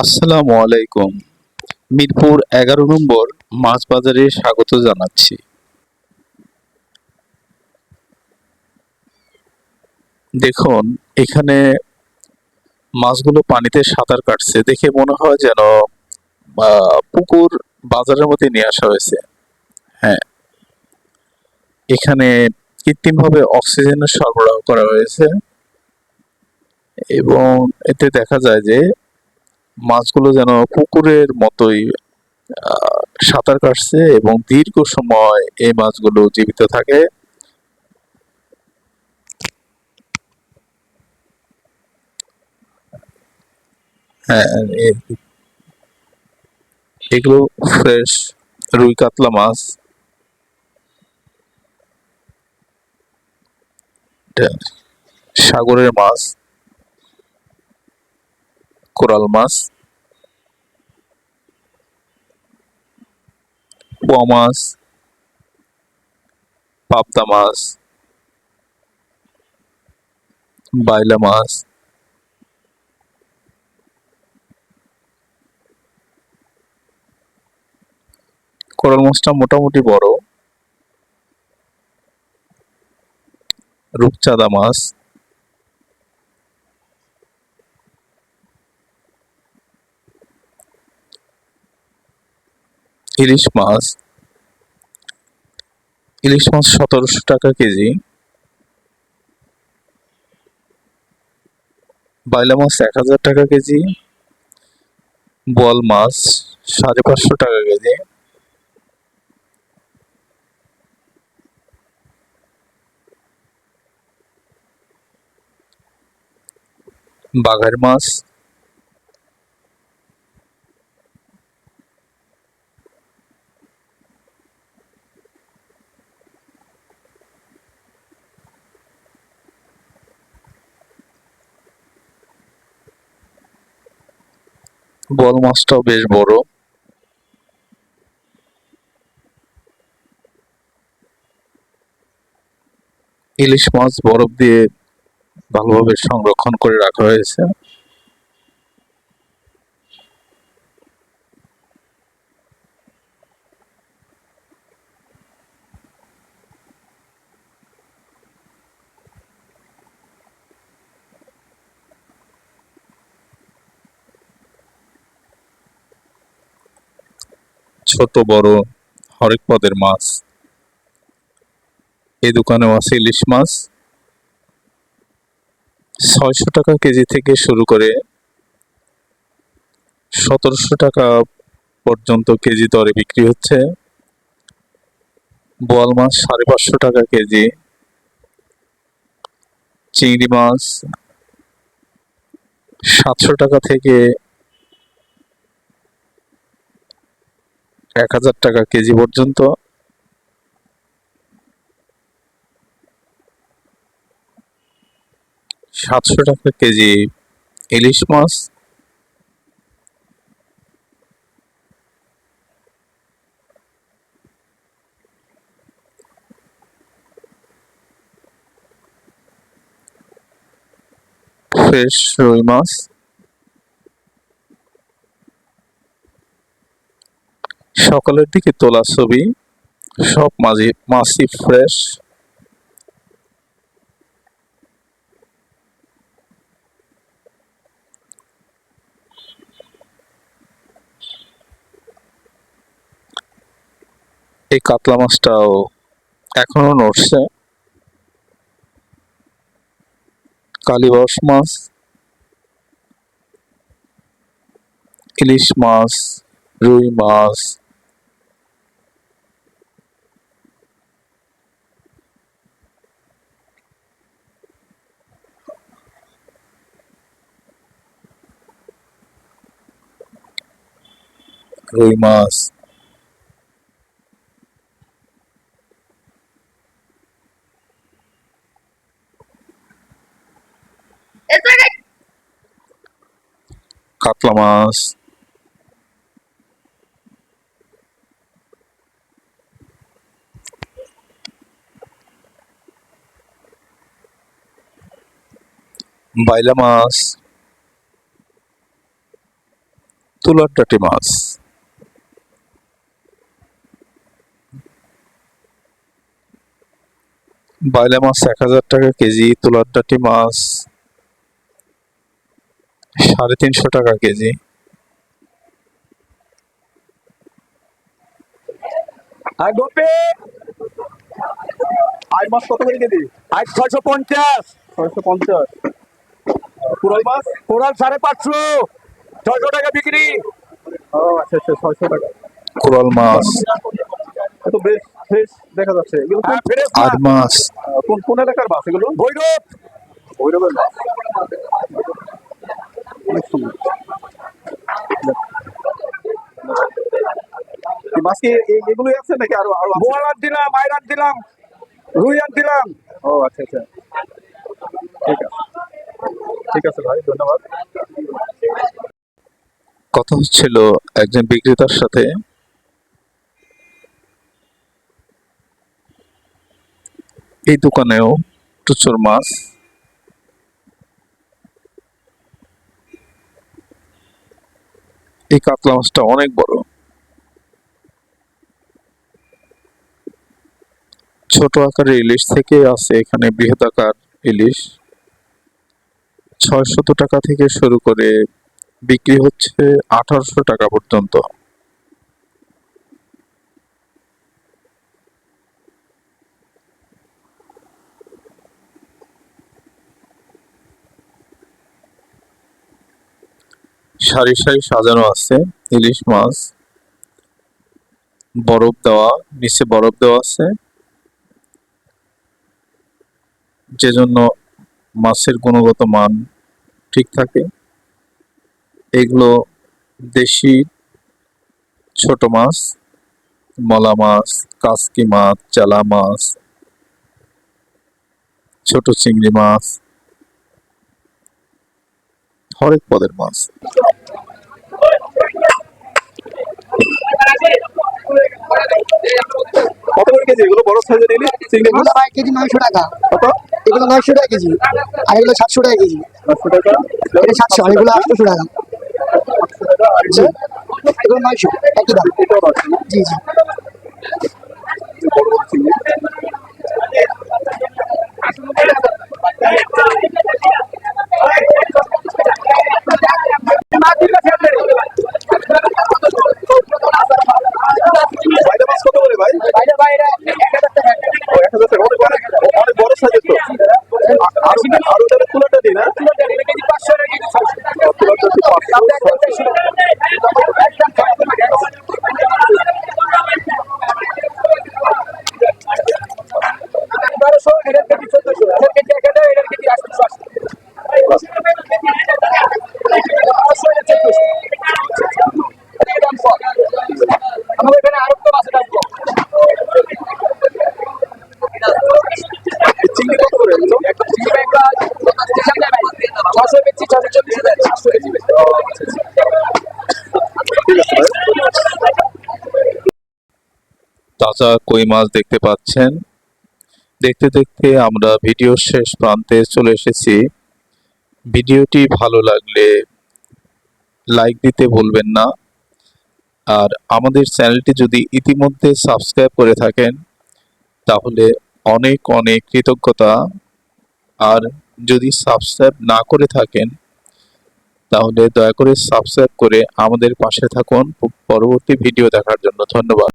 আসসালামু আলাইকুম। মিরপুর এগারো নম্বর মাছ বাজারে স্বাগত জানাচ্ছি। দেখুন, এখানে মাছগুলো পানিতে সাঁতার কাটছে। দেখে মনে হয় যেন পুকুর বাজারের মধ্যে নিয়ে আসা হয়েছে। হ্যাঁ। এখানে কৃত্রিমভাবে অক্সিজেনের সরবরাহ করা হয়েছে। এবং এতে দেখা যায় যে মাছগুলো যেন পুকুরের মতোই সাঁতার কাটছে এবং দীর্ঘ সময় এই মাছগুলো জীবিত থাকে। হ্যাঁ এগুলো ফ্রেশ রুই কাতলা মাছ। সাগরের মাছ। কোরাল মাছ পোয়া মাছ পাবদা মাছ বাইলা মাছ কোরাল মাছটা মোটামুটি বড় রূপচাঁদা মাছ ইলিশ মাছ। ইলিশ মাছ সতেরোশো টাকা কেজি। বাইলা মাছ এক হাজার টাকা কেজি। বোয়াল মাছ সাড়ে পাঁচশো টাকা কেজি। বাঘের মাছ বোয়াল মাছটাও বেশ বড়। ইলিশ মাছ বরফ দিয়ে ভালোভাবে সংরক্ষণ করে রাখা হয়েছে। ছোট বড় হরেক পদের মাছ। এই দোকানেও আছে ইলিশ মাছ। ছয়শো টাকা কেজি থেকে শুরু করে সতেরোশো টাকা পর্যন্ত কেজি দরে বিক্রি হচ্ছে। বোয়াল মাছ সাড়ে পাঁচশো টাকা কেজি। চিংড়ি মাছ সাতশো টাকা থেকে এক হাজার টাকা কেজি পর্যন্ত। সাতশো টাকা কেজি ইলিশ মাছ। ফ্রেশ রুই মাছ। সকালের দিকে তোলা ছবি, সব মাঝি মাছই ফ্রেশ এই কাতলা মাছটাও এখনও নড়ছে। কালীবাস মাছ, ইলিশ মাছ, রুই মাছ রুই মাছ কাতলা মাছ বাইলা মাছ তুলার ডাটি মাছ বাইলা মাছ এক হাজার টাকা কেজি তুলার ডাটি মাছ সাড়ে তিনশো টাকা কেজি। আর গোপে! আই মাছ কত করে কেজি? আর ছয়শো পঞ্চাশ। ছয়শো পঞ্চাশ। কুড়াল মাছ? কোরাল সাড়ে পাঁচশো। ছয়শো টাকা বিক্রি। ও আচ্ছা আচ্ছা ছয়শো টাকা। কোরাল মাছ। বেশ ফ্রেশ দেখা যাচ্ছে। এগুলো হ্যাঁ আর মাছ। কোন কোন এলাকার মাছ? এগুলো? ভৈরব। ভৈরবের মাছ। অনেক সুন্দর। এই মাছ কি এগুলোই আছে নাকি আরও আরও আছে? বোয়াল আর দিলাম দিলাম রুই আর দিলাম। ও আচ্ছা আচ্ছা। ঠিক আছে। ঠিক আছে ভাই ধন্যবাদ। কথা হচ্ছিল একজন বিক্রেতার সাথে। এই দোকানেও প্রচুর মাছ। এই কাতলা মাছটা অনেক বড়। ছোট আকারের ইলিশ থেকে আছে এখানে বৃহৎ আকার ইলিশ। ছয়শত টাকা থেকে শুরু করে বিক্রি হচ্ছে আঠারোশো টাকা পর্যন্ত। সারি সারি সাজানো আছে, ইলিশ মাছ, বরফ দেওয়া, নিচে বরফ দেওয়া আছে। যে জন্য মাছের গুণগত মান ঠিক থাকে। এগুলো দেশি ছোট মাছ, মলা মাছ, কাসকি মাছ, চালা মাছ, ছোট চিংড়ি মাছ হরেক পদের মাছ কত করে কেজি? এগুলো বড় সাইজের ইলিশ চিংড়ি মাছ? ভাই কেজি নয়শো টাকা। কত? এগুলো নয়শো টাকা কেজি। আর এগুলো সাতশো টাকা কেজি। পাঁচশো টাকা? এটা সাতশো আর এগুলো আটশোশো টাকা। আচ্ছা। এগুলো নয়শো একই দাম? জি জি বড় বড় চিংড়ি বাইরে মাছ কত করে ভাই বাইরে বাইরে এক হাজার টাকা ও, এক হাজার টাকা। অনেক বড় অনেক বড় সাইজের তো আ- আরও আরও তাহলে তুলাটা দিই না তুলাটা দিই পাঁচশো, বারোশো এটার কেজি চোদ্দশো এটার কেজি এক হাজার এটার কেজি আটশোশো আশি বারোশো এটা চোদ্দশো এটার দাম কম আমাদের এখানে আরও তো আছে দাম কম এই চিংড়ি কত করে এগুলো? ছশো বেচছি ছশো চল্লিশ হাজার সাতশো কেজি বেচছি ঠিক আছে ভাই তাজা কই মাছ দেখতে পাচ্ছেন? দেখতে দেখতে আমরা ভিডিওর শেষ প্রান্তে চলে এসেছি। ভিডিওটি ভালো লাগলে লাইক দিতে ভুলবেন না। আর আমাদের চ্যানেলটি যদি ইতিমধ্যে সাবস্ক্রাইব করে থাকেন, তাহলে অনেক অনেক কৃতজ্ঞতা। আর যদি সাবস্ক্রাইব না করে থাকেন, তাহলে দয়া করে সাবস্ক্রাইব করে আমাদের পাশে থাকুন। পরবর্তী ভিডিও দেখার জন্য ধন্যবাদ।